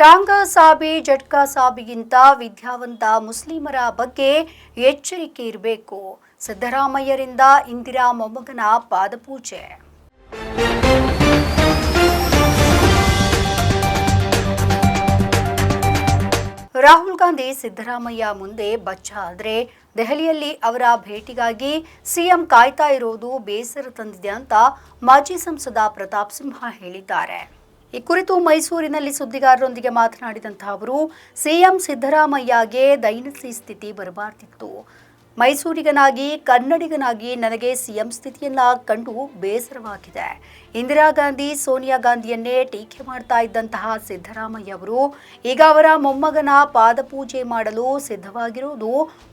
ಟಾಂಗಾ ಸಾಬಿ, ಜಟ್ಕಾ ಸಾಬಿಗಿಂತ ವಿದ್ಯಾವಂತ ಮುಸ್ಲಿಮರ ಬಗ್ಗೆ ಎಚ್ಚರಿಕೆ ಇರಬೇಕು. ಸಿದ್ದರಾಮಯ್ಯರಿಂದ ಇಂದಿರಾ ಮೊಮ್ಮಗನ ಪಾದಪೂಜೆ. ರಾಹುಲ್ ಗಾಂಧಿ ಸಿದ್ದರಾಮಯ್ಯ ಮುಂದೆ ಬಚ್ಚ ಆದರೆ ದೆಹಲಿಯಲ್ಲಿ ಅವರ ಭೇಟಿಗಾಗಿ ಸಿಎಂ ಕಾಯ್ತಾ ಇರೋದು ಬೇಸರ ತಂದಿದೆ ಅಂತ ಮಾಜಿ ಸಂಸದ ಪ್ರತಾಪ್ ಸಿಂಹ ಹೇಳಿದ್ದಾರೆ. ಈ ಕುರಿತು ಮೈಸೂರಿನಲ್ಲಿ ಸುದ್ದಿಗಾರರೊಂದಿಗೆ ಮಾತನಾಡಿದಂತಹ ಅವರು ಸಿಎಂ ಸಿದ್ದರಾಮಯ್ಯಗೆ ದೈನಸಿ ಸ್ಥಿತಿ ಬರಬಾರ್ದಿತ್ತು. ಮೈಸೂರಿಗನಾಗಿ, ಕನ್ನಡಿಗನಾಗಿ ನನಗೆ ಸಿಎಂ ಸ್ಥಿತಿಯನ್ನ ಕಂಡು ಬೇಸರವಾಗಿದೆ. ಇಂದಿರಾ ಗಾಂಧಿ, ಸೋನಿಯಾ ಗಾಂಧಿಯನ್ನೇ ಟೀಕೆ ಮಾಡ್ತಾ ಇದ್ದಂತಹ ಸಿದ್ದರಾಮಯ್ಯ ಅವರು ಈಗ ಅವರ ಮೊಮ್ಮಗನ ಪಾದಪೂಜೆ ಮಾಡಲು ಸಿದ್ಧವಾಗಿರುವುದು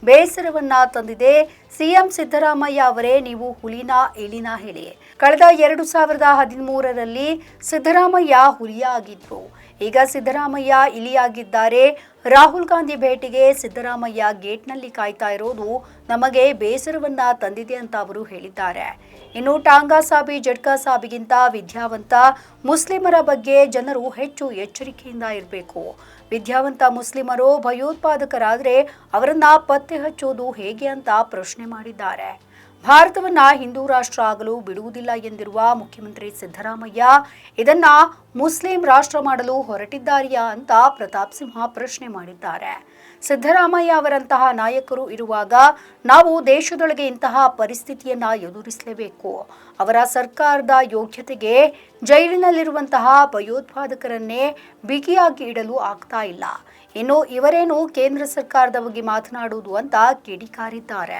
ಬೇಸರವನ್ನ ತಂದಿದೆ. ಸಿಎಂ ಸಿದ್ದರಾಮಯ್ಯ ಅವರೇ, ನೀವು ಹುಲಿನ ಇಳಿನ ಹೇಳಿ. ಕಳೆದ ಎರಡು ಸಾವಿರದ ಹದಿಮೂರರಲ್ಲಿ ಸಿದ್ದರಾಮಯ್ಯ ಹುಲಿಯಾಗಿದ್ರು. ಈಗ ಸಿದ್ದರಾಮಯ್ಯ ಇಲಿಯಾಗಿದ್ದಾರೆ. ರಾಹುಲ್ ಗಾಂಧಿ ಭೇಟಿಗೆ ಸಿದ್ದರಾಮಯ್ಯ ಗೇಟ್ನಲ್ಲಿ ಕಾಯ್ತಾ ಇರೋದು ನಮಗೆ ಬೇಸರವನ್ನ ತಂದಿದೆ ಅಂತ ಅವರು ಹೇಳಿದ್ದಾರೆ. ಇನ್ನು ಟಾಂಗಾ ಸಾಬಿ ಜಡ್ಕಾ ಸಾಬಿಗಿಂತ ವಿದ್ಯಾವಂತ ಮುಸ್ಲಿಮರ ಬಗ್ಗೆ ಜನರು ಹೆಚ್ಚು ಎಚ್ಚರಿಕೆಯಿಂದ ಇರಬೇಕು. ವಿದ್ಯಾವಂತ ಮುಸ್ಲಿಮರು ಭಯೋತ್ಪಾದಕರಾದರೆ ಅವರನ್ನ ಪತ್ತೆ ಹಚ್ಚೋದು ಹೇಗೆ ಅಂತ ಪ್ರಶ್ನೆ ಮಾಡಿದ್ದಾರೆ. ಭಾರತವನ್ನ ಹಿಂದೂ ರಾಷ್ಟ್ರ ಆಗಲು ಬಿಡುವುದಿಲ್ಲ ಎಂದಿರುವ ಮುಖ್ಯಮಂತ್ರಿ ಸಿದ್ದರಾಮಯ್ಯ, ಇದನ್ನ ಮುಸ್ಲಿಂ ರಾಷ್ಟ್ರ ಮಾಡಲು ಹೊರಟಿದ್ದಾರೆಯಾ ಅಂತ ಪ್ರತಾಪ್ ಸಿಂಹ ಪ್ರಶ್ನೆ ಮಾಡಿದ್ದಾರೆ. ಸಿದ್ದರಾಮಯ್ಯ ಅವರಂತಹ ನಾಯಕರು ಇರುವಾಗ ನಾವು ದೇಶದೊಳಗೆ ಇಂತಹ ಪರಿಸ್ಥಿತಿಯನ್ನ ಎದುರಿಸಲೇಬೇಕು. ಅವರ ಸರ್ಕಾರದ ಯೋಗ್ಯತೆಗೆ ಜೈಲಿನಲ್ಲಿರುವಂತಹ ಭಯೋತ್ಪಾದಕರನ್ನೇ ಬಿಗಿಯಾಗಿ ಇಡಲು ಆಗ್ತಾ ಇಲ್ಲ. ಇನ್ನು ಇವರೇನು ಕೇಂದ್ರ ಸರ್ಕಾರದ ಬಗ್ಗೆ ಮಾತನಾಡುವುದು ಅಂತ ಕಿಡಿಕಾರಿದ್ದಾರೆ.